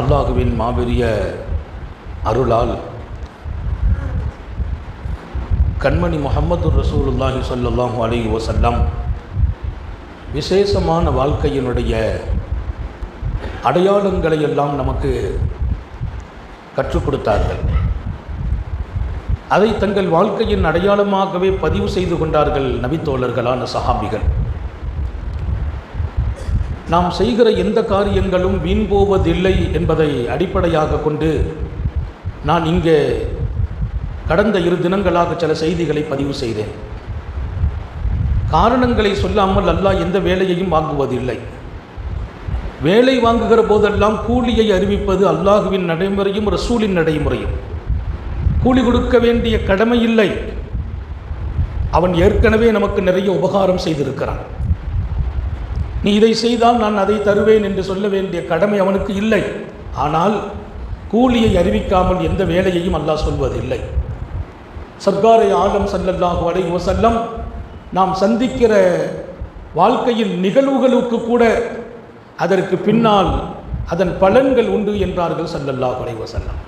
அல்லாஹுவின் மாபெரிய அருளால் கண்மணி முகமது ரசூலுல்லாஹி ஸல்லல்லாஹு அலி வஸல்லம் விசேஷமான வாழ்க்கையினுடைய அடையாளங்களை எல்லாம் நமக்கு கற்றுக் கொடுத்தார்கள். அதை தங்கள் வாழ்க்கையின் அடையாளமாகவே பதிவு செய்து கொண்டார்கள் நபித்தோழர்களான சஹாபிகள். நாம் செய்கிற எந்த காரியங்களும் வீண் போவதில்லை என்பதை அடிப்படையாக கொண்டு நான் இங்கே கடந்த இரு தினங்களாக சில செய்திகளை பதிவு செய்தேன். காரணங்களை சொல்லாமல் அல்லாஹ் எந்த வேலையையும் வாங்குவதில்லை. வேலை வாங்குகிற போதெல்லாம் கூலியை அறிவிப்பது அல்லாஹுவின் நடைமுறையும் ரசூலின் நடைமுறையும். கூலி கொடுக்க வேண்டிய கடமை இல்லை. அவன் ஏற்கனவே நமக்கு நிறைய உபகாரம் செய்திருக்கிறான். நீ இதை செய்தால் நான் அதை தருவேன் என்று சொல்ல வேண்டிய கடமை அவனுக்கு இல்லை. ஆனால் கூலியை அறிவிக்காமல் எந்த வேலையையும் அல்லாஹ் சொல்வதில்லை. சர்க்காரை ஆலம் சல்லல்லாஹு அலைஹி வசல்லம் நாம் சந்திக்கிற வாழ்க்கையின் நிகழ்வுகளுக்கு கூட அதற்கு பின்னால் அதன் பலன்கள் உண்டு என்றார்கள் சல்லல்லாஹு அலைஹி வசல்லம்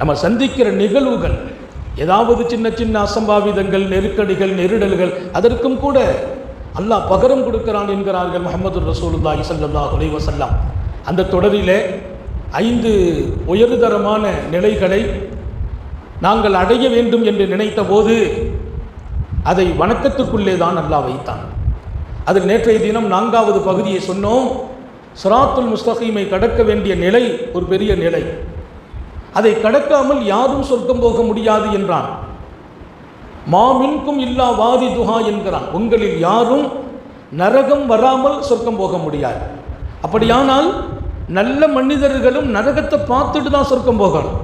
நம்ம சந்திக்கிற நிகழ்வுகள் ஏதாவது சின்ன சின்ன அசம்பாவிதங்கள் நெருக்கடிகள் நெருடல்கள் அதற்கும் கூட அல்லாஹ் பகரம் கொடுக்கிறான் என்கிறார்கள் முகமது ரசூலுல்லாஹி ஸல்லல்லாஹு அலைஹி வசல்லாம் அந்த தொடரிலே ஐந்து உயர்தரமான நிலைகளை நாங்கள் அடைய வேண்டும் என்று நினைத்த போது அதை வணக்கத்துக்குள்ளே தான் அல்லாஹ் வைத்தான். அதில் நேற்றைய தினம் நான்காவது பகுதியை சொன்னோம். சிராத்துல் முஸ்தகீமை கடக்க வேண்டிய நிலை ஒரு பெரிய நிலை. அதை கடக்காமல் யாரும் சொர்க்கம் போக முடியாது என்றான். மாமின்கும் இல்லா வாதி துஹா என்கிறான். உங்களில் யாரும் நரகம் வராமல் சொர்க்கம் போக முடியாது. அப்படியானால் நல்ல மனிதர்களும் நரகத்தை பார்த்துட்டு தான் சொர்க்கம் போகணும்.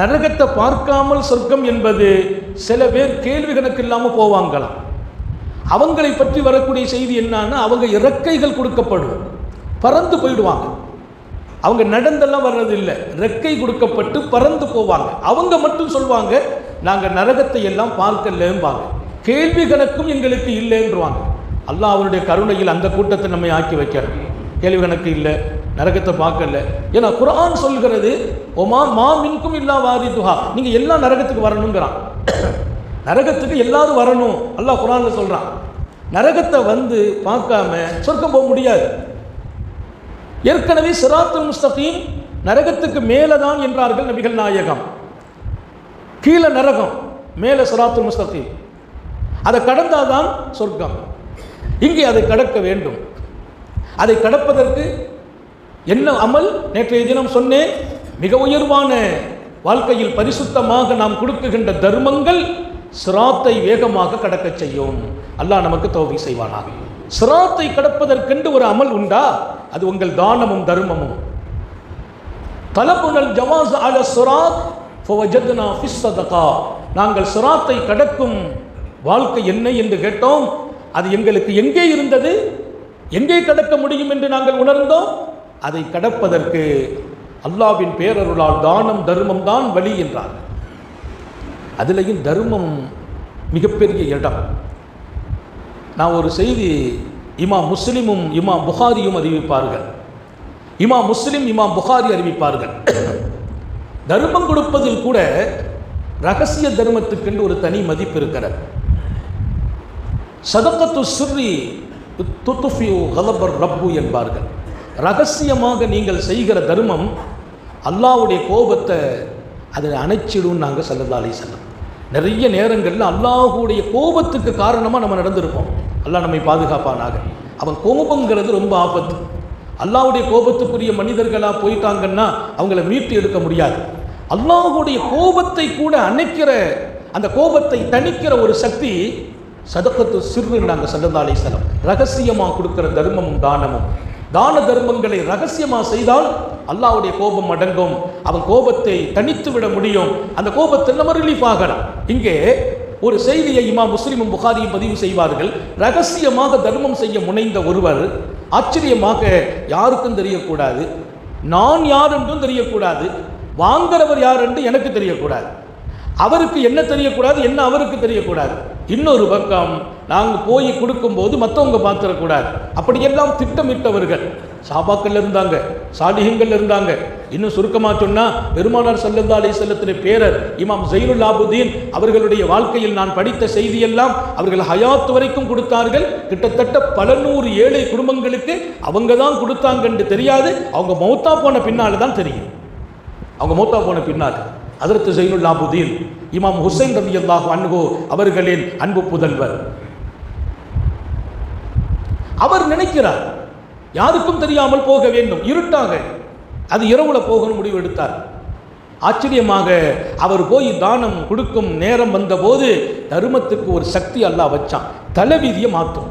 நரகத்தை பார்க்காமல் சொர்க்கம் என்பது சில பேர் கேள்வி கணக்கு இல்லாமல் போவாங்களாம். அவங்களை பற்றி வரக்கூடிய செய்தி என்னன்னா அவங்க இறக்கைகள் கொடுக்கப்படும் பறந்து போயிடுவாங்க. அவங்க நடந்தெல்லாம் வர்றதில்லை. ரெக்கை கொடுக்கப்பட்டு பறந்து போவாங்க. அவங்க மட்டும் சொல்லுவாங்க நாங்கள் நரகத்தை எல்லாம் பார்க்கலம்பாங்க. கேள்வி கணக்கும் எங்களுக்கு இல்லைன்றவாங்க. அல்லாஹ் அவருடைய கருணையில் அந்த கூட்டத்தை நம்மை ஆக்கி வைக்கிறோம் கேள்வி கணக்கு இல்லை நரகத்தை பார்க்கல. ஏன்னா குரான் சொல்கிறது ஒமா மா மின்கும் இல்லா வாரி துஹா நீங்கள் எல்லாம் நரகத்துக்கு வரணுங்கிறான். நரகத்துக்கு எல்லாரும் வரணும். அல்லாஹ் குரானில் சொல்கிறான் நரகத்தை வந்து பார்க்காம சொர்க்கம் போக முடியாது. ஏற்கனவே சிராத்து முஸ்தகீம் நரகத்துக்கு மேலே தான் என்றார்கள் நபிகள் நாயகம். கீழே நரகம் மேலே சராத்து முஸ்தகி அதை கடந்தால் தான் சொர்க்கம். இங்கே அதை கடக்க வேண்டும். அதை கடப்பதற்கு என்ன அமல்? நேற்றைய தினம் சொன்னேன் மிக உயர்வான வாழ்க்கையில் பரிசுத்தமாக நாம் கொடுக்குகின்ற தர்மங்கள் சிராத்தை வேகமாக கடக்கச் செய்யும். அல்லாஹ் நமக்கு தோல்வி செய்வானாக. சிராத்தை கடப்பதற்கென்று ஒரு அமல் உண்டா? அது உங்கள் தானமும் தர்மமும். தலபுனல் ஜவாஸ் அல சுராத் நாங்கள் சிராத்தை கடக்கும் வாழ்க்கை என்ன என்று கேட்டோம். அது எங்களுக்கு எங்கே இருந்தது? எங்கே கடக்க முடியும் என்று நாங்கள் உணர்ந்தோம். அதை கடப்பதற்கு அல்லாவின் பேரருளால் தானம் தர்மம் தான் வழி என்றார் அதுலேயும் தர்மம் மிகப்பெரிய இடம். நான் ஒரு செய்தி இமா முஸ்லிமும் இமா புகாரியும் அறிவிப்பார்கள். இமா முஸ்லிம் இமா புகாரி அறிவிப்பார்கள். தர்மம் கொடுப்பதில் கூட ரகசிய தர்மத்துக்கென்று ஒரு தனி மதிப்பு இருக்கிறது. சதக்கத்து சிறி துத்துஃபியூ கலபர் ரப்பு என்பார்கள். ரகசியமாக நீங்கள் செய்கிற தர்மம் அல்லாவுடைய கோபத்தை அதை அணைச்சிடும் நாங்கள் சல்லல்லா செல்லும் நிறைய நேரங்களில் அல்லாஹுடைய கோபத்துக்கு காரணமாக நம்ம நடந்திருப்போம் அல்லாஹ் நம்மை பாதுகாப்பானாக. அவன் கோபங்கிறது ரொம்ப ஆபத்து. அல்லாவுடைய கோபத்துக்குரிய மனிதர்களாக போயிட்டாங்கன்னா அவங்கள மீட்டு எடுக்க முடியாது. அல்லாஹுடைய கோபத்தை கூட அணைக்கிற அந்த கோபத்தை தணிக்கிற ஒரு சக்தி சதக்கத்து சிறு நாங்கள் சல்லல்லாலை ரகசியமாக கொடுக்குற தர்மமும் தானமும். தான தர்மங்களை ரகசியமாக செய்தால் அல்லாவுடைய கோபம் அடங்கும். அவன் கோபத்தை தனித்து விட முடியும். அந்த கோபத்தை நம்ம ரிலீஃப் ஆகலாம். இங்கே ஒரு செய்தியை இமா முஸ்லீமும் புகாரியும் பதிவு செய்வார்கள். ரகசியமாக தர்மம் செய்ய முனைந்த ஒருவர் ஆச்சரியமாக யாருக்கும் தெரியக்கூடாது. நான் யார் என்றும் தெரியக்கூடாது. வாங்குறவர் யார் என்று எனக்கு தெரியக்கூடாது. அவருக்கு என்ன தெரியக்கூடாது என்ன அவருக்கு தெரியக்கூடாது? இன்னொரு பக்கம் நாங்கள் போய் கொடுக்கும்போது மற்றவங்க பார்த்துடக்கூடாது. அப்படியெல்லாம் திட்டமிட்டவர்கள் சாபாக்கள் இருந்தாங்க சாலிகங்கள் இருந்தாங்க. இன்னும் சுருக்கமாக சொன்னால் பெருமானார் சல்லல்லா அலி செல்லத்தின பேரர் இமாம் ஜெயினுல் ஆபுதீன் அவர்களுடைய வாழ்க்கையில் நான் படித்த செய்தியெல்லாம் அவர்கள் ஹயாத் வரைக்கும் கொடுத்தார்கள். கிட்டத்தட்ட பல நூறு ஏழை குடும்பங்களுக்கு அவங்க தான் கொடுத்தாங்கன்னு தெரியாது. அவங்க மௌத்தா போன பின்னால தான் தெரியும். அவங்க மூத்தா போன பின்னால் அதற்கு ஜெயினுல்லா புதீன் இமாம் ஹுசைன் ரவி அல்லாஹ் அன்ஹு அவர்களின் அன்பு புதல்வர். அவர் நினைக்கிறார் யாருக்கும் தெரியாமல் போக வேண்டும் இருட்டாக. அது இரவுல போகணும் முடிவு எடுத்தார். ஆச்சரியமாக அவர் போய் தானம் கொடுக்கும் நேரம் வந்தபோது தருமத்துக்கு ஒரு சக்தி அல்லாஹ் வச்சான். தலைவிதியை மாற்றும்.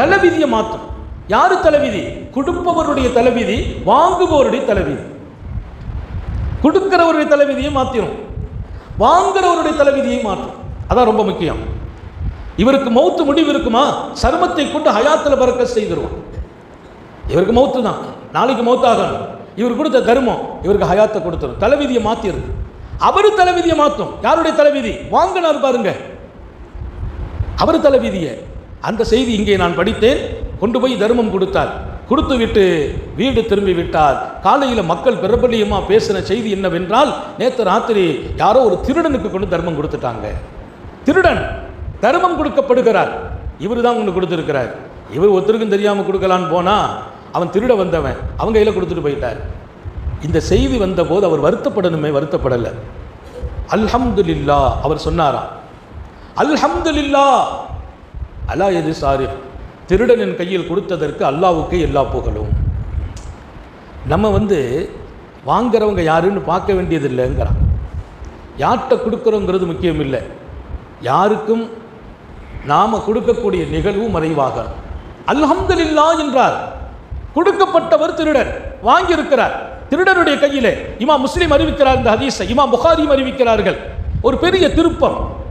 தலைவிதியை மாற்றும். யாரு தலைவிதி? கொடுப்பவருடைய தலைவிதி வாங்குபவருடைய தலைவிதி. கொடுக்கிறவருடைய தலைவிதியை மாற்றிடும் வாங்குறவருடைய தலைவிதியை மாற்றும். அதான் ரொம்ப முக்கியம். இவருக்கு மௌத்து முடிவு இருக்குமா? சருமத்தை கொண்டு ஹயாத்தில் பறக்க செய்திருவான். இவருக்கு மௌத்து தான். நாளைக்கு மௌத்தாகணும். இவர் கொடுத்த தர்மம் இவருக்கு ஹயாத்தை கொடுத்துரும். தலைவிதியை மாத்திருக்கு அவரு தலைவிதியை மாற்றும் யாருடைய தலைவிதி? வாங்கினார் பாருங்க. அவர் தலைவிதியை. அந்த செய்தி இங்கே நான் படித்தேன். கொண்டு போய் தர்மம் கொடுத்தார். கொடுத்து விட்டு வீடு திரும்பி விட்டார் காலையில் மக்கள் பிரபலியமாக பேசின செய்தி என்னவென்றால் நேற்று ராத்திரி யாரோ ஒரு திருடனுக்கு கொண்டு தர்மம் கொடுத்துட்டாங்க. திருடன் தர்மம் கொடுக்கப்படுகிறார். இவர் தான் ஒன்று கொடுத்துருக்கிறார். இவர் ஒருத்தருக்கும் தெரியாமல் கொடுக்கலான்னு போனால் அவன் திருட வந்தவன் அவங்க கையில் கொடுத்துட்டு போயிட்டார். இந்த செய்தி வந்தபோது அவர் வருத்தப்படணுமே வருத்தப்படலை. அல்ஹம்துலில்லா அவர் சொன்னாராம். அல்ஹம்துலில்லா அலா எது சாரி திருடனின் கையில் கொடுத்ததற்கு அல்லாவுக்கு எல்லா புகழும். நம்ம வந்து வாங்குறவங்க யாருன்னு பார்க்க வேண்டியது இல்லைங்கிறான் யார்கிட்ட கொடுக்குறோங்கிறது முக்கியம் இல்லை யாருக்கும் நாம கொடுக்கக்கூடிய நிகழ்வு மறைவாக. அல்ஹம்துலில்லா என்றார். கொடுக்கப்பட்டவர் திருடன் வாங்கியிருக்கிறார். திருடனுடைய கையிலே இமா முஸ்லீம் அறிவிக்கிறார் இந்த ஹதீஸை இமா புகாரியும் அறிவிக்கிறார்கள். ஒரு பெரிய திருப்பம்.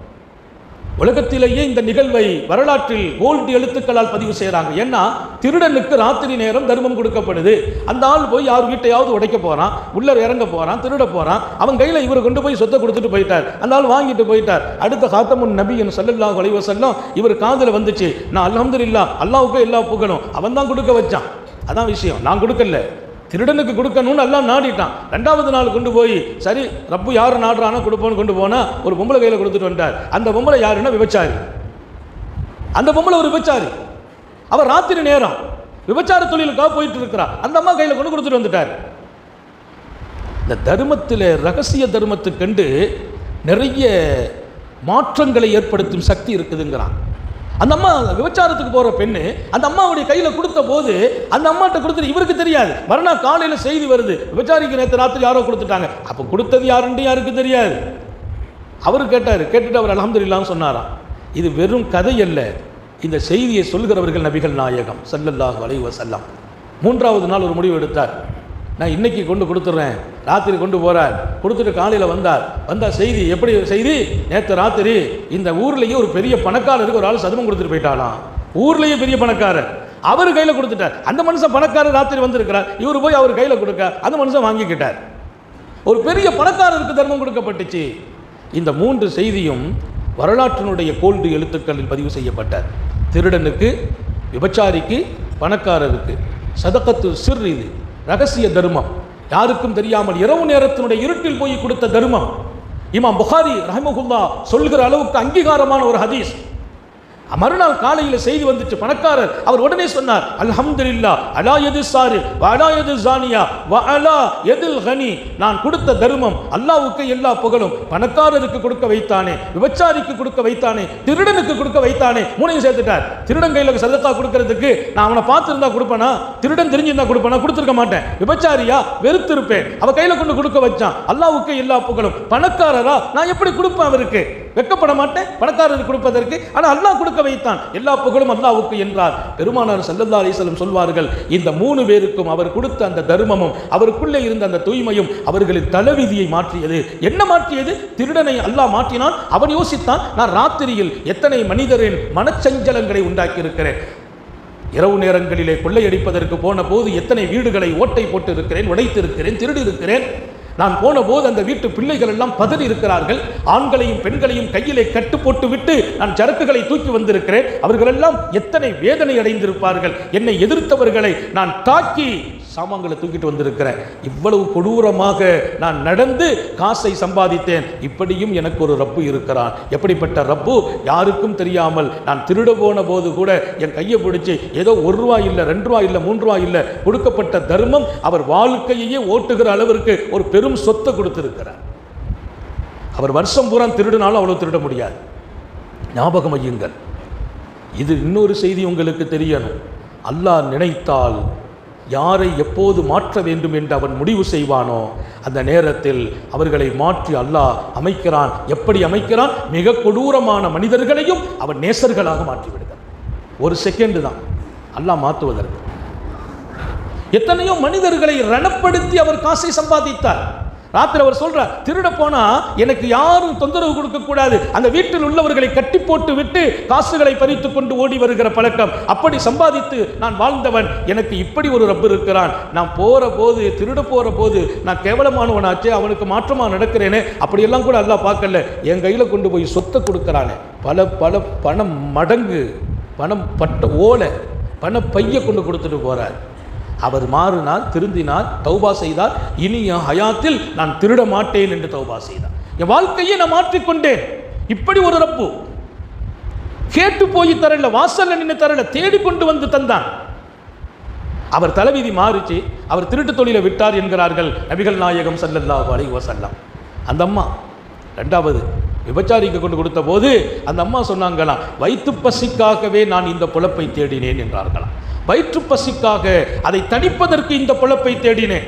உலகத்திலேயே இந்த நிகழ்வை வரலாற்றில் கோல்டு எழுத்துக்களால் பதிவு செய்கிறாங்க ஏன்னா திருடனுக்கு ராத்திரி நேரம் தர்மம் கொடுக்கப்படுது. அந்த ஆள் போய் யார் வீட்டையாவது உடைக்க போகிறான் உள்ளே இறங்க போகிறான் திருட போகிறான் அவன் கையில் இவர் கொண்டு போய் சொத்தை கொடுத்துட்டு போயிட்டார். அந்த ஆள் வாங்கிட்டு போயிட்டார். அடுத்த காத்தமுன் நபி சல்லுல்லாஹ் சல்லல்லாஹு அலைஹி இவர் காதில் வந்துச்சு. நான் அல்ஹம்துலில்லாஹ் அல்லாவுக்கு எல்லா புகழும். அவன் தான் கொடுக்க வச்சான். அதான் விஷயம். நான் கொடுக்கல. திருடனுக்கு கொடுக்கணும்னு எல்லாம் நாடிட்டான். ரெண்டாவது நாள் கொண்டு போய் சரி ரப்பு யார் நாடுறானோ கொடுப்போன்னு கொண்டு போனால் ஒரு பொம்பளை கையில் கொடுத்துட்டு வந்துட்டார். அந்த பொம்பளை யாருன்னா விபச்சாரி. அந்த பொம்பளை ஒரு விபச்சாரி. அவர் ராத்திரி நேரம் விபச்சார தொழிலுக்காக போயிட்டு இருக்கிறா. அந்த அம்மா கையில் கொண்டு கொடுத்துட்டு வந்துட்டார். இந்த தர்மத்தில் ரகசிய தர்மத்தை கண்டு நிறைய மாற்றங்களை ஏற்படுத்தும் சக்தி இருக்குதுங்கிறான். அந்த அம்மா விபச்சாரத்துக்கு போகிற பெண்ணு அந்த அம்மாவுடைய கையில் கொடுத்த போது அந்த அம்மாட்ட கொடுத்துட்டு இவருக்கு தெரியாது. மறுநாள் காலையில் செய்தி வருது. விபச்சாரிக்கு நேற்று ராத்திரி யாரோ கொடுத்துட்டாங்க. அப்போ கொடுத்தது யாருன்னு யாருக்கு தெரியாது? அவர் கேட்டார். கேட்டுட்டு அவர் அலமதுல்லான்னு சொன்னாராம். இது வெறும் கதை அல்ல. இந்த செய்தியை சொல்கிறவர்கள் நபிகள் நாயகம் சல்லல்லாஹ் அலைஹி வஸல்லம். மூன்றாவது நாள் ஒரு முடிவு எடுத்தார். நான் இன்னைக்கு கொண்டு கொடுத்துட்றேன் ராத்திரி கொண்டு போகிறார் கொடுத்துட்டு காலையில் வந்தார். வந்தா செய்தி எப்படி செய்தி? நேற்று ராத்திரி இந்த ஊர்லேயே ஒரு பெரிய பணக்காரருக்கு ஒரு ஆள் சதுமம் கொடுத்துட்டு போயிட்டாலாம் ஊர்லேயே பெரிய பணக்காரர். அவர் கையில் கொடுத்துட்டார். அந்த மனுஷன் பணக்காரர் ராத்திரி வந்திருக்கிறார். இவர் போய் அவர் கையில் கொடுக்க அந்த மனுஷன் வாங்கிக்கிட்டார். ஒரு பெரிய பணக்காரருக்கு தர்மம் கொடுக்கப்பட்டுச்சு. இந்த மூன்று செய்தியும் வரலாற்றினுடைய கோல்டு எழுத்துக்களில் பதிவு செய்யப்பட்டார் திருடனுக்கு விபச்சாரிக்கு பணக்காரருக்கு. சதக்கத்து சிறு இது. ரகசிய தர்மம். யாருக்கும் தெரியாமல் இரவு நேரத்தினுடைய இருட்டில் போய் கொடுத்த தர்மம். இமாம் புகாரி ரஹமகுல்லா சொல்கிற அளவுக்கு அங்கீகாரமான ஒரு ஹதீஸ். மறுநாள் காலையில் செய்தி வந்துச்சு பணக்காரர் அவர் உடனே சொன்னார் அல்ஹம்துலில்லா அலா எது சாரு வலா எது ஜானியா வ அலா எதில் ஹனி நான் கொடுத்த தர்மம் அல்லாவுக்கு எல்லா புகழும். பணக்காரருக்கு கொடுக்க வைத்தானே விபச்சாரிக்கு கொடுக்க வைத்தானே திருடனுக்கு கொடுக்க வைத்தானே. மூணையும் சேர்த்துட்டார். திருடன் கையில் சதத்தா கொடுக்கறதுக்கு நான் அவனை பார்த்துருந்தா கொடுப்பேனா? திருடன் தெரிஞ்சிருந்தா கொடுப்பேனா? கொடுத்துருக்க மாட்டேன். விபச்சாரியா வெறுத்திருப்பேன். அவ கையில் கொண்டு கொடுக்க வச்சான். அல்லாவுக்கு எல்லா புகழும். பணக்காரரா நான் எப்படி கொடுப்பேன் அவருக்கு? வெக்கப்பட மாட்டேன் பணக்காரருக்கு கொடுப்பதற்கு. ஆனால் அல்லாஹ் கொடுக்க வைத்தான். எல்லா புகழும் அல்லாவுக்கு என்றார். பெருமானார் சல்லல்லா அலிஸ்லம் சொல்வார்கள் இந்த மூணு பேருக்கும் அவர் கொடுத்த அந்த தர்மமும் அவருக்குள்ளே இருந்த அந்த தூய்மையும் அவர்களின் தலைவிதியை மாற்றியது. என்ன மாற்றியது? திருடனை அல்லாஹ் மாற்றினான் அவன் யோசித்தான் நான் ராத்திரியில் எத்தனை மனிதரின் மனச்சஞ்சலங்களை உண்டாக்கியிருக்கிறேன். இரவு நேரங்களிலே கொள்ளையடிப்பதற்கு போன போது எத்தனை வீடுகளை ஓட்டை போட்டு இருக்கிறேன் உடைத்து இருக்கிறேன் திருடி இருக்கிறேன் நான் போன போது அந்த வீட்டு பிள்ளைகள் எல்லாம் பதறி இருக்கிறார்கள். ஆண்களையும் பெண்களையும் கையிலே கட்டு போட்டு விட்டு நான் சரக்குகளை தூக்கி வந்திருக்கிறேன். அவர்களெல்லாம் எத்தனை வேதனை அடைந்திருப்பார்கள். என்னை எதிர்த்தவர்களை நான் தாக்கி சாமான்களை தூக்கிட்டு வந்திருக்கிறேன். இவ்வளவு கொடூரமாக நான் நடந்து காசை சம்பாதித்தேன். இப்படியும் எனக்கு ஒரு ரப்பு இருக்கிறான். எப்படிப்பட்ட ரப்பு? யாருக்கும் தெரியாமல் நான் திருட போன போது கூட என் கையை பிடிச்சி ஏதோ ஒரு ரூபா இல்லை ரெண்டு ரூபா இல்லை மூன்று ரூபா இல்லை கொடுக்கப்பட்ட தர்மம் அவர் வாழ்க்கையையே ஓட்டுகிற அளவிற்கு ஒரு பெரும் சொத்தை கொடுத்திருக்கிறார். அவர் வருஷம் பூரா திருடினாலும் அவ்வளோ திருட முடியாது. ஞாபகம் வையுங்கள். இது இன்னொரு செய்தி உங்களுக்கு தெரியணும். அல்லாஹ் நினைத்தால் யாரை எப்போது மாற்ற வேண்டும் என்று அவன் முடிவு செய்வானோ அந்த நேரத்தில் அவர்களை மாற்றி அல்லாஹ் அமைக்கிறான். எப்படி அமைக்கிறான்? மிக கொடூரமான மனிதர்களையும் அவன் நேசர்களாக மாற்றிவிடுகிறான். ஒரு செகண்டு தான். அல்லாஹ் மாற்றுவதற்கு. எத்தனையோ மனிதர்களை ரணப்படுத்தி அவர் காசை சம்பாதித்தார். ராத்திரி அவர் சொல்றார் திருட போனா எனக்கு யாரும் தொந்தரவு கொடுக்க கூடாது. அந்த வீட்டில் உள்ளவர்களை கட்டி போட்டு விட்டு காசுகளை பறித்து கொண்டு ஓடி வருகிற பழக்கம். அப்படி சம்பாதித்து நான் வாழ்ந்தவன். எனக்கு இப்படி ஒரு ரப்பு இருக்கிறான். நான் போற போது திருட போற போது நான் கேவலமானவனாச்சே அவனுக்கு மாற்றமா நடக்கிறேனே. அப்படியெல்லாம் கூட எல்லாம் பார்க்கல. என் கையில் கொண்டு போய் சொத்தை கொடுக்கறானே. பல பல பணம் மடங்கு பணம் பட்ட ஓலை பண பைய கொண்டு கொடுத்துட்டு போறார். அவர் மாறினார் திருந்தினார் தௌபா செய்தார். இனி என் ஹயாத்தில் நான் திருட மாட்டேன் என்று தௌபா செய்தார். என் வாழ்க்கையை நான் மாற்றிக்கொண்டேன். இப்படி ஒரு ரப்பு கேட்டு போய் தரல வாசல்ல நின்று தரல தேடி கொண்டு வந்து தந்தான். அவர் தலைவிதி மாறிச்சு. அவர் திருட்டு தொழிலை விட்டார் என்கிறார்கள் நபிகள் நாயகம் சல்லல்லா அலைஹி வசல்லாம் அந்த அம்மா ரெண்டாவது விபச்சாரிக்கு கொண்டு கொடுத்த போது அந்த அம்மா சொன்னாங்களாம் வயிற்று பசிக்காகவே நான் இந்த புழப்பை தேடினேன் என்றார்களாம். வயிற்று பசிக்காக அதை தணிப்பதற்கு இந்த பிழப்பை தேடினேன்.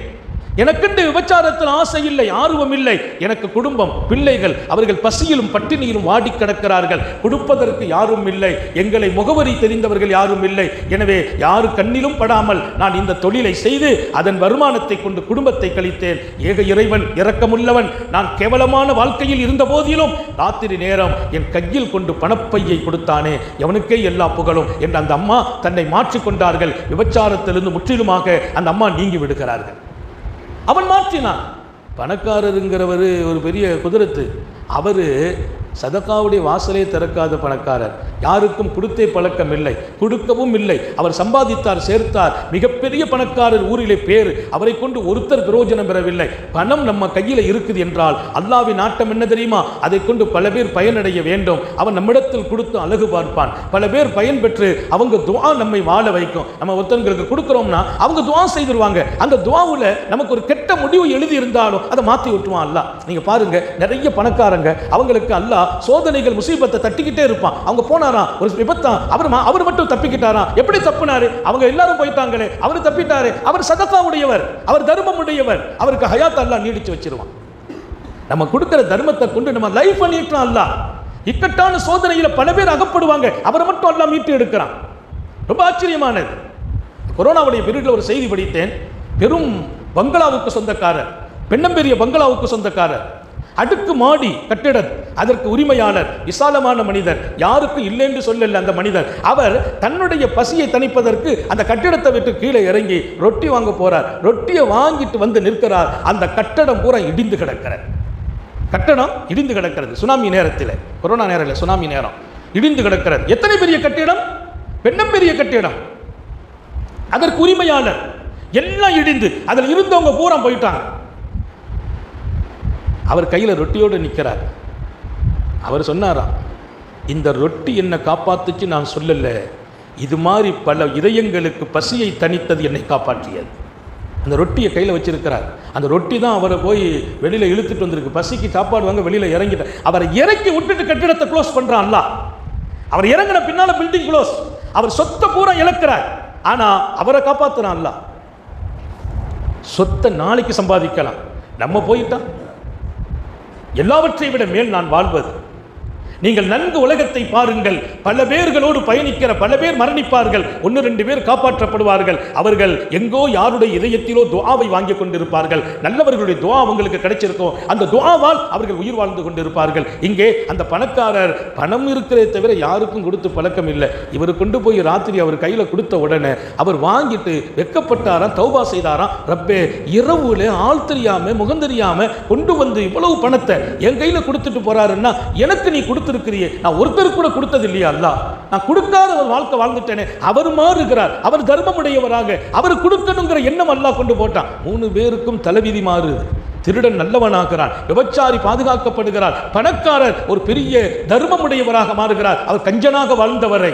எனக்கென்று விபச்சாரத்தில் ஆசை இல்லை ஆர்வம் இல்லை. எனக்கு குடும்பம் பிள்ளைகள் அவர்கள் பசியிலும் பட்டினியிலும் வாடி கிடக்கிறார்கள். கொடுப்பதற்கு யாரும் இல்லை. எங்களை முகவரி தெரிந்தவர்கள் யாரும் இல்லை. எனவே யாரு கண்ணிலும் படாமல் நான் இந்த தொழிலை செய்து அதன் வருமானத்தை கொண்டு குடும்பத்தை கழித்தேன். ஏக இறைவன் இரக்கமுள்ளவன். நான் கேவலமான வாழ்க்கையில் இருந்த போதிலும் ராத்திரி நேரம் என் கையில் கொண்டு பணப்பையை கொடுத்தானே. எவனுக்கே எல்லா புகழும் என்று அந்த அம்மா தன்னை மாற்றிக்கொண்டார்கள் விபச்சாரத்திலிருந்து முற்றிலுமாக அந்த அம்மா நீங்கி விடுகிறார்கள். அவன் மாற்றினான். பணக்காரருங்கிறவர் ஒரு பெரிய குதிரத்து. அவர் சதக்காவுடைய வாசலே திறக்காத பணக்காரர். யாருக்கும் கொடுத்தே பழக்கம் இல்லை. கொடுக்கவும் இல்லை. அவர் சம்பாதித்தார் சேர்த்தார். மிகப்பெரிய பணக்காரர் ஊரிலே பேர். அவரை கொண்டு ஒருத்தர் பிரயோஜனம் பெறவில்லை. பணம் நம்ம கையில் இருக்குது என்றால் அல்லாவின் நாட்டம் என்ன தெரியுமா? அதை கொண்டு பல பேர் பயனடைய வேண்டும். அவன் நம்மிடத்தில் கொடுத்து அழகு பார்ப்பான். பல பேர் பயன் பெற்று அவங்க துவா நம்மை வாழ வைக்கும். நம்ம ஒருத்தங்களுக்கு கொடுக்குறோம்னா அவங்க துவா செய்திருவாங்க. அந்த துவாவில் நமக்கு ஒரு கெட்ட முடிவு எழுதி இருந்தாலும் அதை மாற்றி விட்டுவான் அல்லாஹ். நீங்கள் பாருங்கள் நிறைய பணக்காரங்க அவங்களுக்கு அல்லாஹ் சோதனைகள் முசீபத்தை தட்டிக்கிட்டே இருப்பான். அவங்க போனாராம் ஒரு விபத்தான். அவர் அவர் மட்டும் தப்பிக்கிட்டாராம் எப்படி தப்புனாரு? அவங்க எல்லாரும் போயிட்டாங்களே. அவர் தப்பிட்டாரு. அவர் சதக்கா உடையவர் அவர் தர்மம் உடையவர் அவருக்கு ஹயாத் அல்லா நீடிச்சு வச்சிருவான். நம்ம கொடுக்குற தர்மத்தை கொண்டு நம்ம லைஃப் பண்ணிட்டோம் அல்ல இக்கட்டான சோதனையில பல பேர் அகப்படுவாங்க. அவரை மட்டும் எல்லாம் மீட்டு எடுக்கிறான். ரொம்ப ஆச்சரியமானது. கொரோனாவுடைய பீரியட்ல ஒரு செய்தி படித்தேன். பெரும் பங்களாவுக்கு சொந்தக்காரர். பெண்ணம்பெரிய பங்களாவுக்கு சொந்தக்காரர். அடுக்கு மாடி கட்டிடம் அதற்கு உரிமையாளர் விசாலமான மனிதர் யாருக்கும் இல்லை என்று சொல்லல அந்த மனிதர். அவர் தன்னுடைய பசியை தணிப்பதற்கு அந்த கட்டிடத்தை விட்டு கீழே இறங்கி ரொட்டி வாங்க போறார். ரொட்டியை வாங்கிட்டு வந்து நிற்கிறார். அந்த கட்டடம் பூரா இடிந்து கிடக்கிறார் கட்டடம் இடிந்து கிடக்கிறது. சுனாமி நேரத்தில். கொரோனா நேரம் இல்லை சுனாமி நேரம். இடிந்து கிடக்கிறது. எத்தனை பெரிய கட்டிடம்? பெண்ணம் பெரிய கட்டிடம். அதற்கு உரிமையாளர். எல்லாம் இடிந்து. அதில் இருந்தவங்க பூரா போயிட்டாங்க. அவர் கையில் ரொட்டியோடு நிற்கிறார் அவர் சொன்னாராம் இந்த ரொட்டி என்னை காப்பாத்துச்சு நான் சொல்லலை. இது மாதிரி பல இதயங்களுக்கு பசியை தணித்தது என்னை காப்பாற்றியது. அந்த ரொட்டியை கையில் வச்சிருக்கிறார். அந்த ரொட்டி தான் அவரை போய் வெளியில் இழுத்துட்டு வந்திருக்கு. பசிக்கு சாப்பாடு வாங்க வெளியில் இறங்கிட்டார். அவரை இறக்கி விட்டுட்டு கட்டிடத்தை க்ளோஸ் பண்ணுறான்ல அவர் இறங்கின பின்னால் பில்டிங் க்ளோஸ் அவர் சொத்தை பூரா இழக்கிறார். ஆனால் அவரை காப்பாற்றுறான்ல சொத்தை நாளைக்கு சம்பாதிக்கலாம். நம்ம போயிட்டான் எல்லாவற்றை விட மேல் நான் வாழ்வது நீங்கள் நன்கு உலகத்தை பாருங்கள். பல பேர்களோடு பயணிக்கிற பல பேர் மரணிப்பார்கள். ஒன்று ரெண்டு பேர் காப்பாற்றப்படுவார்கள். அவர்கள் எங்கோ யாருடைய இதயத்திலோ துவாவை வாங்கி கொண்டிருப்பார்கள். நல்லவர்களுடைய துவா அவங்களுக்கு கிடைச்சிருக்கும். அந்த துவாவால் அவர்கள் உயிர் வாழ்ந்து கொண்டிருப்பார்கள். இங்கே அந்த பணக்காரர் பணம் இருக்கிறதே தவிர யாருக்கும் கொடுத்து பழக்கம் இல்லை. இவர் கொண்டு போய் ராத்திரி அவர் கையில் கொடுத்த உடனே அவர் வாங்கிட்டு வெக்கப்பட்டாராம் தௌபா செய்தாராம். ரப்பே இரவுல ஆள் தெரியாம முகம் தெரியாம கொண்டு வந்து இவ்வளவு பணத்தை என் கையில் கொடுத்துட்டு போறாருன்னா எனக்கு நீ கொடுத்து கொடுத்திருக்கிறியே நான் ஒருத்தருக்கு கூட கொடுத்தது இல்லையா அல்ல. நான் கொடுக்காத ஒரு வாழ்க்கை வாழ்ந்துட்டேனே. அவர் மாறுகிறார். அவர் தர்மமுடையவராக. அவர் கொடுக்கணுங்கிற எண்ணம் அல்லாஹ் கொண்டு போட்டான். மூணு பேருக்கும் தலைவிதி மாறுது திருடன் நல்லவனாகிறான். விபச்சாரி பாதுகாக்கப்படுகிறார். பணக்காரர் ஒரு பெரிய தர்மமுடையவராக மாறுகிறார். அவர் கஞ்சனாக வாழ்ந்தவரை.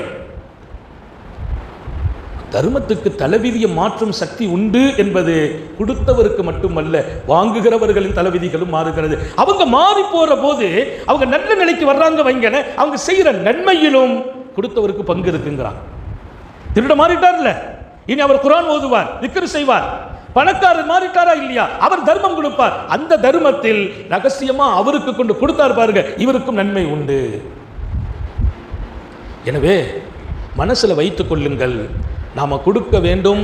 தர்மத்துக்கு தலைவிதியை மாற்றும் சக்தி உண்டு என்பது கொடுத்தவருக்கு மட்டுமல்ல வாங்குகிறவர்களின் தலைவிதிகளும் மாறுகிறது. அவங்க மாறி போற போது அவங்க நல்ல நிலைக்கு வர்றாங்க வைங்கன அவங்க செய்கிற நன்மையிலும் கொடுத்தவருக்கு பங்கு இருக்குங்கிறாங்க திருட மாறிட்டார்ல. இனி அவர் குரான் ஓதுவார் விக்கிரி செய்வார். பணக்காரர் மாறிட்டாரா இல்லையா? அவர் தர்மம் கொடுப்பார். அந்த தர்மத்தில் ரகசியமா அவருக்கு கொண்டு கொடுத்தார் பாருங்க இவருக்கும் நன்மை உண்டு. எனவே மனசில் வைத்துக் கொள்ளுங்கள். நாம் கொடுக்க வேண்டும்.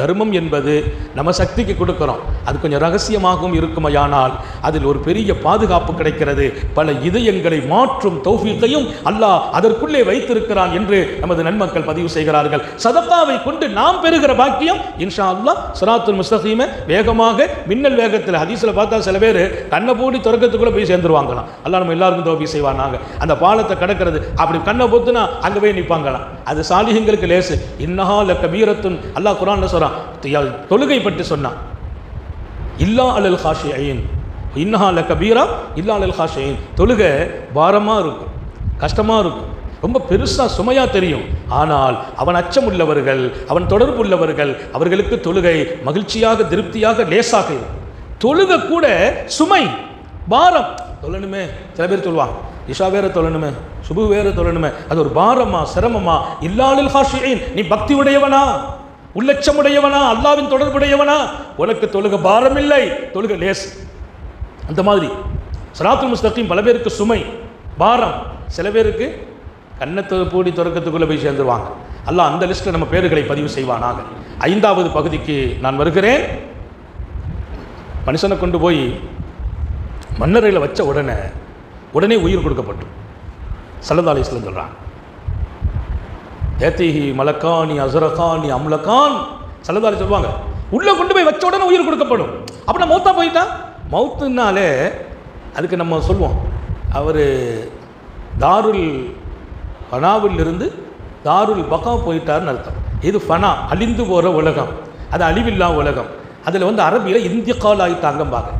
தர்மம் என்பது நம்ம சக்திக்கு கொடுக்குறோம். அது கொஞ்சம் ரகசியமாகவும் இருக்குமையானால் அதில் ஒரு பெரிய பாதுகாப்பு கிடைக்கிறது. பல இதயங்களை மாற்றும் தௌஃபீத்தையும் அல்லாஹ் அதற்குள்ளே வைத்திருக்கிறான் என்று நமது நன்மக்கள் பதிவு செய்கிறார்கள். சதத்தாவை கொண்டு நாம் பெறுகிற பாக்கியம் இன்ஷா அல்லாஹ் சராத்துல் முஸ்தகீமை வேகமாக மின்னல் வேகத்தில். ஹதீஸில் பார்த்தா சில பேர் கண்ணை பூடி துறக்கத்துக்குள்ளே போய் சேர்ந்துருவாங்களாம். அல்லா நம்ம எல்லாருக்கும் தோப்பி செய்வானாங்க அந்த பாலத்தை கடக்கிறது. அப்படி கண்ணை பொத்துனா அங்கே போய் நிற்பாங்களாம் அது சாலிகங்களுக்கு லேசு. இன்னஹா லக்க கபீரத்துன் அல்லாஹ் குரான் சொல்கிறான் சொன்னான். தொழுகை பற்றி சொன்னான். இல்லா அலல் ஹாஷி ஐயன் இன்னஹால கபீரா இல்லா அலல் ஹாஷியின் தொழுகை பாரமாக இருக்கும் கஷ்டமாக இருக்கும். ரொம்ப பெருசாக சுமையாக தெரியும். ஆனால் அவன் அச்சமுள்ளவர்கள் அவன் தொடர்பு உள்ளவர்கள் அவர்களுக்கு தொழுகை மகிழ்ச்சியாக திருப்தியாக லேசாக இருக்கும். தொழுகை கூட சுமை பாரம். தொழணுமே சில பேர் சொல்லுவாங்க இஷா வேற தொழணுமே சுபு வேற தொழணுமே. அது ஒரு பாரமா சிரமமா இல்லாளில் ஹாஷியின் நீ பக்தி உடையவனா? உள்ளச்சமுடையவனா அல்லாவின் தொடர்புடையவனா? உனக்கு தொழுக பாரம் இல்லை தொழுக லேஸ் அந்த மாதிரி. சலாத்துல் முஸ்தகீம் பல பேருக்கு சுமை பாரம். சில பேருக்கு கண்ணத்தை பூடி தொடக்கத்துக்குள்ளே போய் சேர்ந்துருவாங்க. அல்ல அந்த லிஸ்ட்டில் நம்ம பேர்களை பதிவு செய்வானாக. ஐந்தாவது பகுதிக்கு நான் வருகிறேன். மனுஷனை கொண்டு போய் மன்னரையில் வச்ச உடனே உடனே உயிர் கொடுக்கப்பட்டோம் சல்லல்லா சொல்கிறாங்க ஏத்திஹி மலக்கானி அசுரகானி அம்லகான். சலதாரி சொல்லுவாங்க. உள்ளே கொண்டு போய் வச்ச உடனே உயிர் கொடுக்கப்படும். அப்போ நான் மௌத்தா போயிட்டா? மௌத்துனாலே அதுக்கு நம்ம சொல்லுவோம். அவர் தாருல் ஃபனாவிலிருந்து தாருல் பகா போயிட்டார்னு அர்த்தம். இது ஃபனா அழிந்து போகிற உலகம். அது அழிவில்லா உலகம். அதில் வந்து அரபியில் இந்திய இந்தியக்கால் ஆகிட்டாங்கம்பாங்க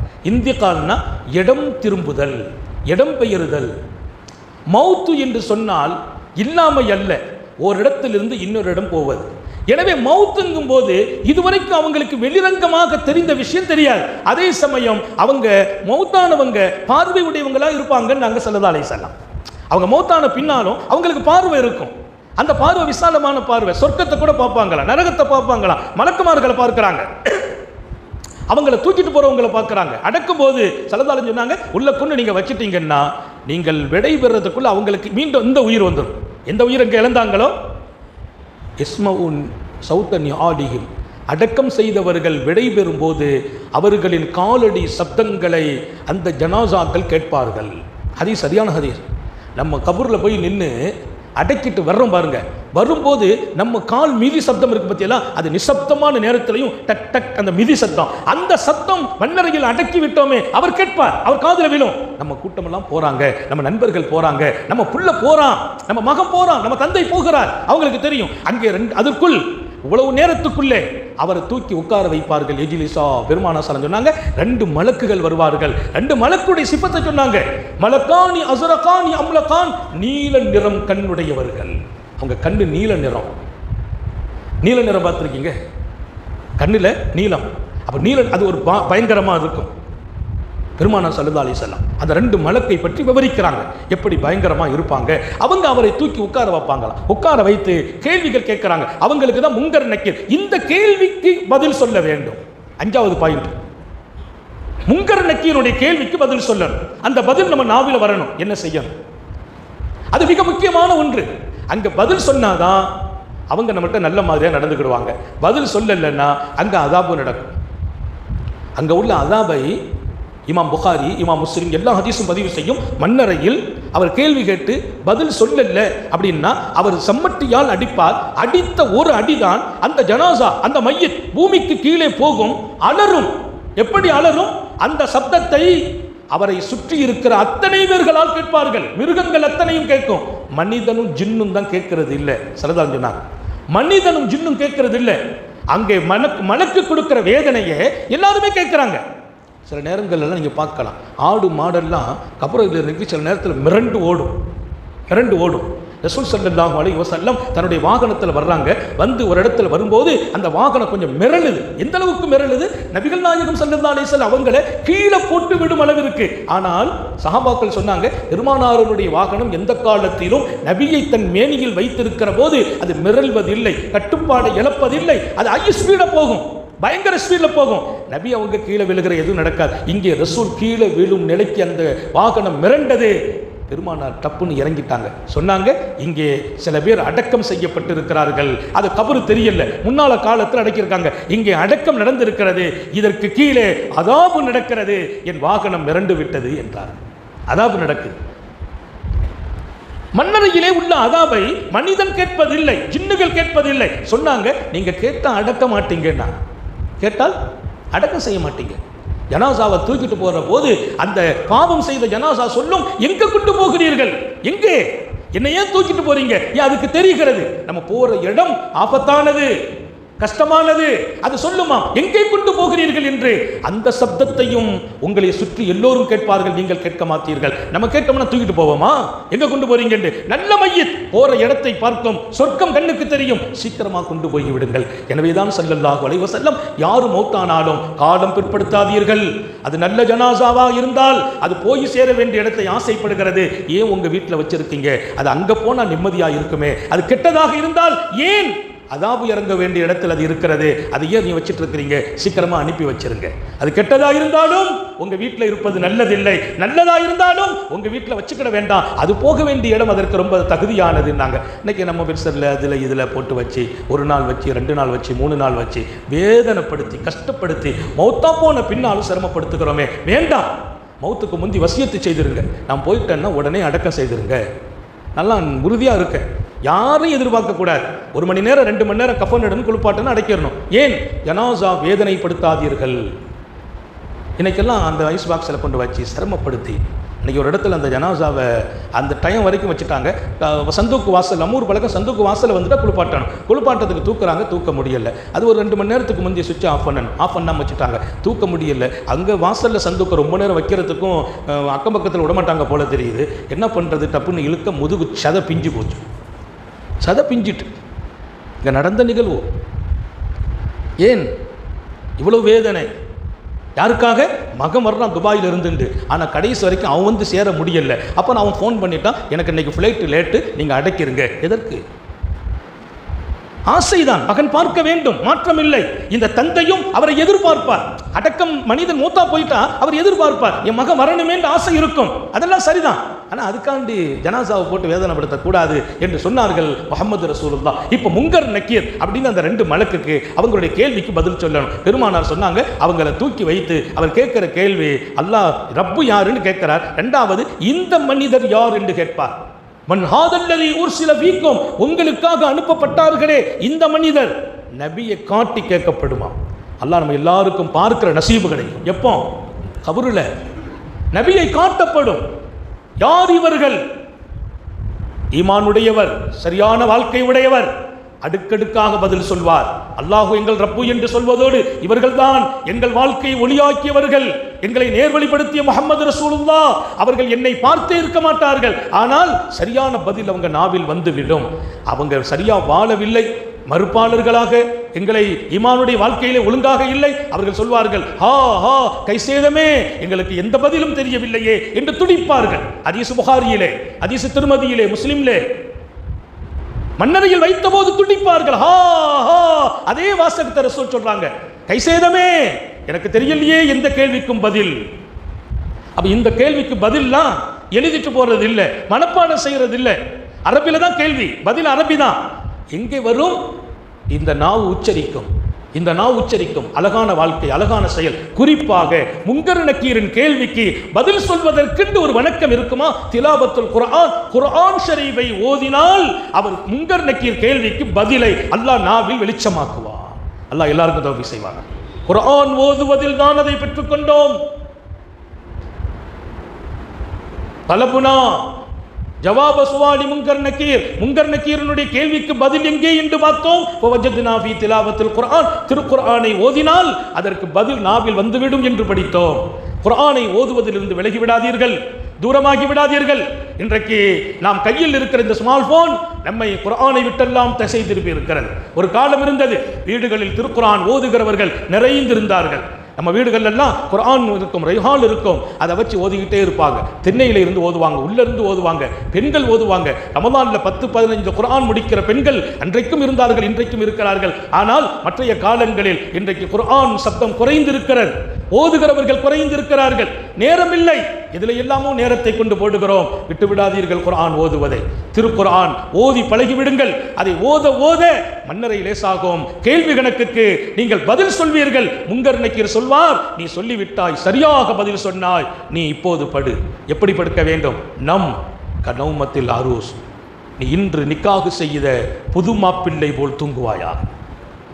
கால்னால் இடம் திரும்புதல் இடம் பெயருதல். மௌத்து என்று சொன்னால் இல்லாமை அல்ல. ஓரிடத்திலிருந்து இன்னொரு இடம் போவது. எனவே மவுத்துங்கும் போது இதுவரைக்கும் அவங்களுக்கு வெளிரங்கமாக தெரிந்த விஷயம் தெரியாது. அதே சமயம் அவங்க மௌத்தானவங்க பார்வை உடையவங்களாக இருப்பாங்கன்னு நாங்கள் சொல்லதாலே சொல்லலாம் அவங்க மௌத்தான பின்னாலும் அவங்களுக்கு பார்வை இருக்கும். அந்த பார்வை விசாலமான பார்வை சொர்க்கத்தை கூட பார்ப்பாங்களா நரகத்தை பார்ப்பாங்களா மலக்குமார்களை பார்க்குறாங்க. அவங்கள தூக்கிட்டு போகிறவங்களை பார்க்குறாங்க. அடக்கும் போது சொன்னாங்க உள்ள கொண்டு நீங்கள் வச்சுட்டீங்கன்னா நீங்கள் விடை பெறதுக்குள்ள அவங்களுக்கு மீண்டும் இந்த உயிர் வந்துடும் எந்த உயிர் அங்கே இழந்தாங்களோ? இஸ்மவுன் சௌத்தன் ஆடியும் அடக்கம் செய்தவர்கள் விடைபெறும் போது அவர்களின் காலடி சப்தங்களை அந்த ஜனாசாக்கள் கேட்பார்கள். ஹதீஸ் சரியான ஹதீஸ். நம்ம கபூரில் போய் நின்று அடக்கிட்டு வர்றோம் பாருங்க. வரும்போது நம்ம கால் மிதி சப்தம் இருக்கு பத்தியெல்லாம் அது நிசப்தமான நேரத்திலையும் டக் டக் அந்த மிதி சத்தம் அந்த சத்தம் மண்ணறையில் அடக்கி விட்டோமே அவர் கேட்பார். அவர் காதில் விழும். நம்ம கூட்டமெல்லாம் போறாங்க. நம்ம நண்பர்கள் போறாங்க. நம்ம புள்ள போறான். நம்ம மகன் போறான். நம்ம தந்தை போகிறார். அவங்களுக்கு தெரியும். அங்கே ரெண்டு அதற்குள் இவ்வளவு நேரத்துக்குள்ளே அவரை தூக்கி உட்கார வைப்பார்கள் எஜிலிசா. பெருமானாசலம் சொன்னாங்க ரெண்டு மலக்குகள் வருவார்கள். ரெண்டு மலக்குடைய சிப்பத்தை சொன்னாங்க மலக்கானி அசுரகானி அம்லகான் நீல நிறம் கண்ணுடையவர்கள். அவங்க கண்ணு நீல நிறம். நீல நிறம் பார்த்துருக்கீங்க? கண்ணில் நீலம். அப்போ நீல அது ஒரு பயங்கரமாக இருக்கும். பெருமானா சல்லா அலிசல்லாம் அந்த ரெண்டு மலக்கை பற்றி விவரிக்கிறாங்க. எப்படி பயங்கரமா இருப்பாங்க? அவங்க அவரை தூக்கி உட்கார வைப்பாங்களாம் உட்கார வைத்து கேள்விகள் கேட்குறாங்க. அவங்களுக்கு தான் முங்கர் நக்கீர். இந்த கேள்விக்கு பதில் சொல்ல வேண்டும். அஞ்சாவது பாயிண்ட் முங்கர் நக்கீருடைய கேள்விக்கு பதில் சொல்லணும். அந்த பதில் நம்ம நாவில வரணும். என்ன செய்யணும்? அது மிக முக்கியமான ஒன்று. அங்கே பதில் சொன்னாதான் அவங்க நம்மகிட்ட நல்ல மாதிரியா நடந்துக்கிடுவாங்க. பதில் சொல்லலைன்னா அங்கே அதாபு நடக்கும். அங்கே உள்ள அதாபை இமாம் புகாரி இமாம் முஸ்லிம் எல்லா ஹதீஸும் பதிவு செய்யும் மன்னரையில் அவர் கேள்வி கேட்டு பதில் சொல்லல அப்படின்னா அவர் சம்மட்டியால் அடிப்பார். அடித்த ஒரு அடிதான் அந்த ஜனாசா அந்த மைய பூமிக்கு கீழே போகும் அலரும். எப்படி அலரும்? அந்த சப்தத்தை அவரை சுற்றி இருக்கிற அத்தனை பேர்களால் கேட்பார்கள். மிருகங்கள் அத்தனையும் கேட்கும். மனிதனும் ஜின்னும் தான் கேட்கறது இல்லை. சிலதான் சொன்னாங்க மனிதனும் ஜின்னும் கேட்கறது இல்லை. அங்கே மனக்கு மனக்கு கொடுக்கிற வேதனையை எல்லாருமே கேட்குறாங்க. சில நேரங்கள்லாம் நீங்கள் பார்க்கலாம். ஆடு மாடெல்லாம் கபரையில் இருந்து சில நேரத்தில் மிரண்டு ஓடும். மிரண்டு ஓடும். ரசூல் சல்லாஹ் அலி வசல்லம் தன்னுடைய வாகனத்தில் வர்றாங்க. வந்து ஒரு இடத்துல வரும்போது அந்த வாகனம் கொஞ்சம் மிரளுது. எந்த அளவுக்கு மிரளுது? நபிகள் நாயகம் சல்லா அலைஹி வஸல்லம் அவங்கள கீழே போட்டு விடும் அளவிற்கு. ஆனால் சஹாபாக்கள் சொன்னாங்க பெருமானாரனுடைய வாகனம் எந்த காலத்திலும் நபியை தன் மேனியில் வைத்திருக்கிற போது அது மிரள்வதில்லை கட்டுப்பாடை இழப்பதில்லை அது ஐ போகும். பயங்கர ஸ்பீடில் போகும். நபி அவங்க கீழே விழுகிற எதுவும் நடக்காது. இங்கே ரசூல் கீழே விழும் நிலைக்கு அந்த வாகனம் மிரண்டது. பெருமானார் டப்புன்னு இறங்கிட்டாங்க. சொன்னாங்க இங்கே சில பேர் அடக்கம் செய்யப்பட்டிருக்கிறார்கள். அது கபரு தெரியல. முன்னால காலத்தில் அடக்கியிருக்காங்க. இங்கே அடக்கம் நடந்திருக்கிறது. இதற்கு கீழே அதாபு நடக்கிறது. என் வாகனம் மிரண்டு விட்டது என்றார். அதாபு நடக்குது. மன்னரையிலே உள்ள அதாபை மனிதன் கேட்பதில்லை ஜின்னுகள் கேட்பதில்லை. சொன்னாங்க நீங்க கேட்டா அடக்க மாட்டீங்கன்னா கேட்டால் அடக்கம் செய்ய மாட்டீங்க. ஜனாசாவை தூக்கிட்டு போகிற போது அந்த பாவம் செய்த ஜனாசா சொல்லும் எங்கே கொண்டு போகிறீர்கள்? எங்கே? என்னை ஏன் தூக்கிட்டு போறீங்க. ஏன் அதுக்கு தெரிகிறது? நம்ம போகிற இடம் ஆபத்தானது. கஷ்டமானது. அது சொல்லுமா எங்கே கொண்டு போகிறீர்கள் என்று? அந்த சப்தத்தையும் உங்களை சுற்றி எல்லோரும் கேட்பார்கள் நீங்கள் கேட்க மாட்டீர்கள். நம்ம கேட்டோம்னா தூக்கிட்டு போவோமா? எங்க கொண்டு போறீங்க? என்று. நல்ல மையத் போற இடத்தை பார்க்கும். சொர்க்கம் கண்ணுக்கு தெரியும். சீக்கிரமா கொண்டு போய் விடுங்கள். எனவேதான் சல்லல்லாஹு அலைவ செல்லம் யாரும் மௌத்தானாலும் காலம் பிற்படுத்தாதீர்கள். அது நல்ல ஜனாசாவா இருந்தால் அது போய் சேர வேண்டிய இடத்தை ஆசைப்படுகிறது. ஏன் உங்க வீட்டில் வச்சிருக்கீங்க? அது அங்க போனா நிம்மதியா இருக்குமே. அது கெட்டதாக இருந்தால் ஏன் அதாபு இறங்க வேண்டிய இடத்தில் அது இருக்கிறது அதை ஏன் நீ வச்சுட்டு இருக்கிறீங்க சீக்கிரமா அனுப்பி வச்சிருங்க. அது கெட்டதா இருந்தாலும் உங்க வீட்டில் இருப்பது நல்லதில்லை. நல்லதா இருந்தாலும் உங்க வீட்டில் வச்சுக்கிட வேண்டாம். அது போக வேண்டிய இடம் அதற்கு ரொம்ப தகுதியானதுன்னாங்க இன்னைக்கு நம்ம பெருசரில் அதில் இதில் போட்டு வச்சு ஒரு நாள் வச்சு ரெண்டு நாள் வச்சு மூணு நாள் வச்சு வேதனைப்படுத்தி கஷ்டப்படுத்தி மௌத்தா போன பின்னாலும் சிரமப்படுத்துகிறோமே. வேண்டாம். மௌத்துக்கு முந்தி வசியத்து செய்திருங்க. நான் போயிட்டேன்னா உடனே அடக்கம் செய்திருங்க. நல்லா உறுதியாக இருக்கேன் யாரையும் எதிர்பார்க்கக்கூடாது ஒரு மணி நேரம் ரெண்டு மணி நேரம் கஃபன் இடன்னு குளிப்பாட்டுன்னு அடைக்கிறணும். ஏன்? ஜனாசா வேதனைப்படுத்தாதீர்கள். இன்னைக்கெல்லாம் அந்த ஐஸ் பாக்ஸில் கொண்டு வச்சு சிரமப்படுத்தி இன்றைக்கி ஒரு இடத்துல அந்த ஜனாசாவை அந்த டைம் வரைக்கும் வச்சுட்டாங்க. சந்தூக்கு வாசல் நம்மூர் பழக்கம் சந்தூக்கு வாசலில் வந்துட்டா குளிப்பாட்டணும். குளிப்பாட்டத்துக்கு தூக்குறாங்க தூக்க முடியலை. அது ஒரு ரெண்டு மணி நேரத்துக்கு முந்தைய சுவிட்ச் ஆஃப் பண்ணணும். ஆஃப் பண்ணாமல் வச்சுட்டாங்க. தூக்க முடியல. அங்கே வாசலில் சந்தூக்க ரொம்ப நேரம் வைக்கிறதுக்கும் அக்கம் பக்கத்தில் விடமாட்டாங்க போல தெரியுது. என்ன பண்ணுறது டப்புன்னு இழுக்க முதுகு சதை பிஞ்சு போச்சு. சதை பிஞ்சிட்டு. இங்கே நடந்த நிகழ்வு. ஏன்? இவ்வளோ வேதனை. யாருக்காக? மகன் வர்றான் துபாயில் இருந்துண்டு. ஆனால் கடைசி வரைக்கும் அவன் வந்து சேர முடியல. அப்போ நான் அவன் ஃபோன் பண்ணிட்டான். எனக்கு இன்னைக்கு ஃப்ளைட்டு லேட்டு நீங்கள் அடைக்கிறீங்க எதற்கு? ஆசைதான். மகன் பார்க்க வேண்டும். மாற்றம் இல்லை இந்த தந்தையும் அவரை எதிர்பார்ப்பார். அடக்கம் மனிதன் மூத்தா போயிட்டா அவர் எதிர்பார்ப்பார். என் மகன் வரணுமே ஆசை இருக்கும். அதெல்லாம் சரிதான். ஆனா அதுக்காண்டி ஜனாசாவை போட்டு வேதனைப்படுத்த கூடாது என்று சொன்னார்கள் முகமது ரசூலுல்லா இப்போ முங்கர் நக்கீர் அப்படின்னு அந்த ரெண்டு மலக்குக்கு அவங்களுடைய கேள்விக்கு பதில் சொல்லணும். பெருமானார் சொன்னாங்க அவங்கள தூக்கி வைத்து அவர் கேட்கிற கேள்வி அல்லாஹ் ரப்பு யாருன்னு கேட்கிறார். ரெண்டாவது இந்த மனிதர் யார் என்று கேட்பார். மன் ஒரு சில வீக்கம் உங்களுக்காக அனுப்பப்பட்டார்களே இந்த மனிதர். நபியை காட்டி கேட்கப்படுமா? அல்லாஹ் நம்ம எல்லாருக்கும் பார்க்கிற நசீபு கிடைக்கும் எப்போ? கபருல. நபியை காட்டப்படும். யார் இவர்கள்? ஈமானுடையவர் சரியான வாழ்க்கை உடையவர். அடுக்கடுக்காக பதில் சொல்வார். அல்லாஹு எங்கள் ரப்பு என்று சொல்வதோடு இவர்கள்தான் எங்கள் வாழ்க்கையை ஒளியாக்கியவர்கள். எங்களை நேர்வழிப்படுத்திய முகமது ரசூலுல்லா அவர்கள் என்னை பார்த்தே இருக்க மாட்டார்கள். ஆனால் சரியான பதில் அவங்க நாவில் வந்துவிடும். அவங்க சரியா வாழவில்லை. மறுப்பாளர்களாக எங்களை இமானுடைய வாழ்க்கையிலே ஒழுங்காக இல்லை. அவர்கள் சொல்வார்கள் ஹா ஹா கை சேதமே எங்களுக்கு எந்த பதிலும் தெரியவில்லையே என்று துடிப்பார்கள். அதீசு புகாரியிலே அதீசு திருமதியிலே முஸ்லிம்லே. மன்னரையில் வைத்த போது துடிப்பார்கள் ஹா ஹா அதே வாசகத்தை ரசூல் சொல்றாங்க. கை சேதமே. எனக்கு தெரியலையே எந்த கேள்விக்கும் பதில். அப்ப இந்த கேள்விக்கு பதில்லாம் எழுதிட்டு போறது இல்லை மனப்பாடம் செய்யறது இல்லை அரபில தான் கேள்வி பதில் அரபி தான் எங்கே வரும்? இந்த நாவு உச்சரிக்கும். இந்த நா உச்சரிக்கும் அழகான வாழ்க்கை அழகான செயல். குறிப்பாக முங்கர் நக்கீரின் கேள்விக்கு பதில் சொல்வதற்கென்று ஒரு வணக்கம் இருக்குமா? திலாபத்துல் குரான் குரான் ஷரீஃபை ஓதினால் அவர் முங்கர் நக்கீர் கேள்விக்கு பதிலை அல்லாஹ் நாவில் வெளிச்சமாக்குவார். அல்லாஹ் எல்லாருக்கும் தோல்வி செய்வாங்க குரான் ஓதுவதில் தான் அதை பெற்றுக்கொண்டோம். தலபுனா ஜவாப சுவாலி முங்கர் நக்கீர். முங்கர் நக்கீரனுடைய கேள்விக்கு பதில் எங்கே என்று பார்த்தோம்? வஜத்னா ஃபீ திலாவத்தில் குரான் திருக்குர்ஆனை ஓதினால் அதற்கு பதில் நாவில் வந்துவிடும் என்று படித்தோம். குரானை ஓதுவதிலிருந்து விலகி விடாதீர்கள் தூரமாகி விடாதீர்கள் இன்றைக்கு நாம் கையில் இருக்கிற இந்த ஸ்மார்ட் போன் நம்மை குரானை விட்டெல்லாம் திசை திருப்பி இருக்கிறது ஒரு காலம் இருந்தது. வீடுகளில் திருக்குரான் ஓதுகிறவர்கள் நிறைந்திருந்தார்கள். நம்ம வீடுகள் குரான் இருக்கும் ரைஹால் இருக்கும். அதை வச்சு ஓதிக்கிட்டே இருப்பாங்க. தென்னையில இருந்து ஓதுவாங்க உள்ள இருந்து ஓதுவாங்க பெண்கள் ஓதுவாங்க. ரமதான்ல பத்து பதினைஞ்சு குரான் முடிக்கிற பெண்கள் அன்றைக்கும் இருந்தார்கள் இன்றைக்கும் இருக்கிறார்கள். ஆனால் மற்றைய காலங்களில் இன்றைக்கு குர்ஆன் சப்தம் குறைந்திருக்கிறது. ஓதுகிறவர்கள் குறைந்திருக்கிறார்கள். நேரமில்லை. இதில் எல்லாமும் நேரத்தை கொண்டு போடுகிறோம். விட்டு விடாதீர்கள் ஓதுவதை. திருக்குரான் ஓதி பழகிவிடுங்கள். அதை ஓத ஓத மன்னரை லேசாகும். கேள்வி கணக்குக்கு நீங்கள் பதில் சொல்வீர்கள். முங்கர் நக்கீர் சொல்வார் நீ சொல்லிவிட்டாய் சரியாக பதில் சொன்னாய். நீ இப்போது படு. எப்படி படுக்க வேண்டும்? நம் கனௌமத்தில் அரூஸ். நீ இன்று நிக்காகு செய்த புது மாப்பிள்ளை போல் தூங்குவாயா?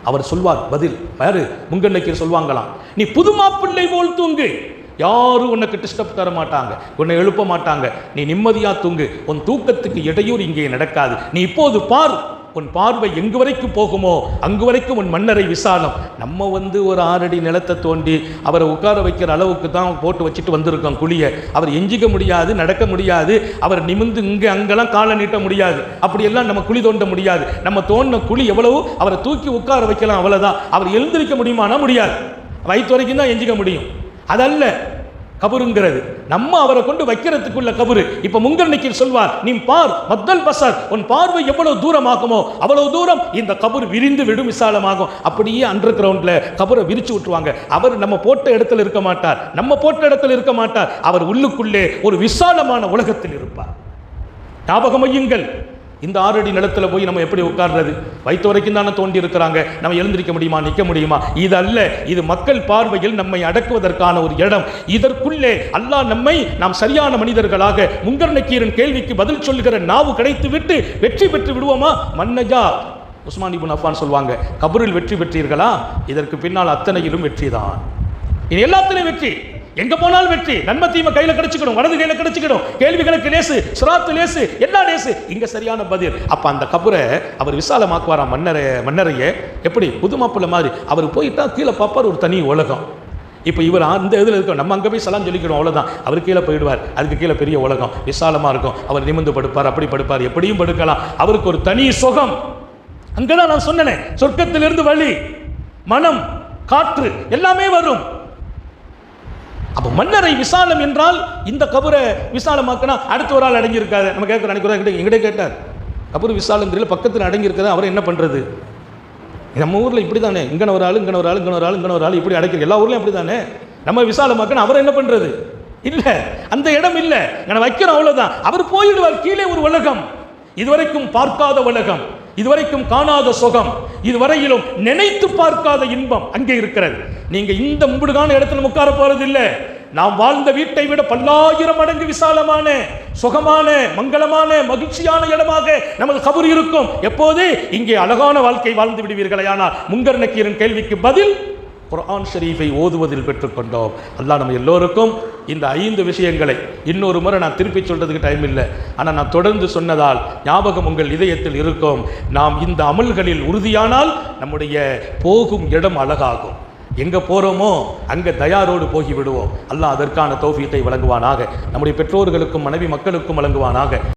அவர் சொல்வார் பதில் யாரு முங்கன்னைக்கு சொல்வாங்களாம் நீ புது மாப்பிள்ளை போல் தூங்கு. யாரும் உனக்கு டிஸ்டர்ப் தர மாட்டாங்க. உன்னை எழுப்ப மாட்டாங்க. நீ நிம்மதியா தூங்கு. உன் தூக்கத்துக்கு இடையூறு இங்கே நடக்காது. நீ இப்போது பார். உன் பார்வை எங்கு வரைக்கும் போகுமோ அங்கு வரைக்கும் உன் மன்னரை விசாலம். நம்ம வந்து ஒரு ஆறடி நிலத்தை தோண்டி அவரை உட்கார வைக்கிற அளவுக்கு தான் போட்டு வச்சுட்டு வந்திருக்கோம் குழியை. அவர் எஞ்சிக்க முடியாது நடக்க முடியாது. அவர் நிமிந்து இங்கே அங்கெல்லாம் காலை நீட்ட முடியாது. அப்படியெல்லாம் நம்ம குழி தோண்ட முடியாது. நம்ம தோண்டின குழி எவ்வளவோ? அவரை தூக்கி உட்கார வைக்கலாம் அவ்வளோதான் அவர் எழுந்திருக்க முடியுமானா முடியாது. வயிற்று வரைக்கும் தான் எஞ்சிக்க முடியும். அதல்ல கபருங்கிறது. நம்ம அவரை கொண்டு வைக்கிறதுக்குள்ள கபரு. இப்ப முங்கர் நக்கீர் சொல்வார் நீ பார் மத்தல் பசார் உன் பார்வை எவ்வளவு தூரமாகுமோ அவ்வளவு தூரம் இந்த கபர் விரிந்து விடும் விசாலமாகும். அப்படியே அண்டர் கிரவுண்ட்ல கபரை விரிச்சு விட்டுருவாங்க. அவர் நம்ம போட்ட இடத்துல இருக்க மாட்டார். நம்ம போட்ட இடத்துல இருக்க மாட்டார். அவர் உள்ளுக்குள்ளே ஒரு விசாலமான உலகத்தில் இருப்பார். ஞாபகம் இந்த ஆறடி நிலத்தில் போய் நம்ம எப்படி உட்கார்றது? வயிற்று வரைக்கும் தானே தோண்டி இருக்கிறாங்க. நம்ம எழுந்திருக்க முடியுமா? நிற்க முடியுமா? இது அல்ல இது மக்கள் பார்வையில் நம்மை அடக்குவதற்கான ஒரு இடம். இதற்குள்ளே அல்லாஹ் நம்மை நாம் சரியான மனிதர்களாக முங்கர்ணக்கீரன் கேள்விக்கு பதில் சொல்கிற நாவு கிடைத்து விட்டு வெற்றி பெற்று விடுவோமா? மன்னஜா உஸ்மான் இபுன் அஃபான் சொல்வாங்க கபரில் வெற்றி பெற்றீர்களா? இதற்கு பின்னால் அத்தனையிலும் வெற்றிதான். இது எல்லாத்திலையும் வெற்றி. எங்க போனாலும் வெற்றி. நன்மை தீமை கையில கிடைச்சிக்கணும் வலது கையில கிடைச்சிக்கணும் கேள்விகளுக்கு லேசு சுராத்து லேசு என்ன லேசு? இங்க சரியான பதில். அப்ப அந்த கபரை அவர் விசாலமாக்குவாராம் மன்னரை மன்னரையே? எப்படி? புது மாப்பிள்ள மாதிரி. அவர் போயிட்டா கீழே பார்ப்பார் ஒரு தனி உலகம். இப்போ இவர் அந்த இதில் இருக்கோம். நம்ம அங்கே போய் சலாம் சொல்லிக்கணும் அவ்வளோதான் அவர் கீழே போயிடுவார். அதுக்கு கீழே பெரிய உலகம். விசாலமாக இருக்கும். அவர் நிமிர்ந்து படுப்பார் அப்படி படுப்பார். எப்படியும் படுக்கலாம். அவருக்கு ஒரு தனி சுகம். அங்கே தான் நான் சொன்னேனே சொர்க்கத்திலிருந்து வழி மனம் காற்று எல்லாமே வரும். அப்ப மன்னரை விசாலம் என்றால் இந்த கபரை விசாலமாக்கினா அடுத்த ஒரு ஆள் அடங்கியிருக்காது நம்ம கேட்குற அன்னைக்கு எங்கிட்ட கேட்டார். கபர் விசாலங்கிறதுல பக்கத்தில் அடங்கியிருக்கிறது அவர் என்ன பண்றது? நம்ம ஊரில் இப்படி தானே இங்கன ஒரு ஆள் இங்கன ஒரு ஆள் இங்கன ஒரு ஆள் இங்கன ஒரு ஆள் இப்படி அடைக்கிற எல்லா ஊர்லையும் அப்படி தானே நம்ம விசாலமாக்கணும் அவர் என்ன பண்ணுறது இல்லை அந்த இடம் இல்லை. நான் வைக்கிறோம் அவ்வளோதான் அவர் போயிடுவார் கீழே ஒரு உலகம். இதுவரைக்கும் பார்க்காத உலகம். இதுவரைக்கும் காணாத சுகம் இதுவரையிலும் நினைத்து பார்க்காத இன்பம் அங்கே இருக்கிறது. நீங்க இந்த மும்பிடுகான இடத்துல உட்கார போறது இல்லை நாம் வாழ்ந்த வீட்டை விட பல்லாயிரம் மடங்கு விசாலமான சுகமான மங்களமான மகிழ்ச்சியான இடமாக நமது கபர் இருக்கும். எப்போது? இங்கே அழகான வாழ்க்கை வாழ்ந்து விடுவீர்களே ஆனால் முங்கர் நக்கீரன் கேள்விக்கு பதில் குரான் ஷரீஃபை ஓதுவதில் பெற்றுக்கொண்டோம். அல்லாஹ் நம்ம எல்லோருக்கும் இந்த ஐந்து விஷயங்களை இன்னொரு முறை நான் திருப்பி சொல்கிறதுக்கு டைம் இல்லை. ஆனால் நான் தொடர்ந்து சொன்னதால் ஞாபகம் உங்கள் இதயத்தில் இருக்கும். நாம் இந்த அமல்களில் உறுதியானால் நம்முடைய போகும் இடம் அழகாகும். எங்கே போகிறோமோ அங்கே தயாரோடு போகிவிடுவோம். அல்லாஹ் அதற்கான தௌஃபீத்தை வழங்குவானாக. நம்முடைய பெற்றோர்களுக்கும் மனைவி மக்களுக்கும் வழங்குவானாக.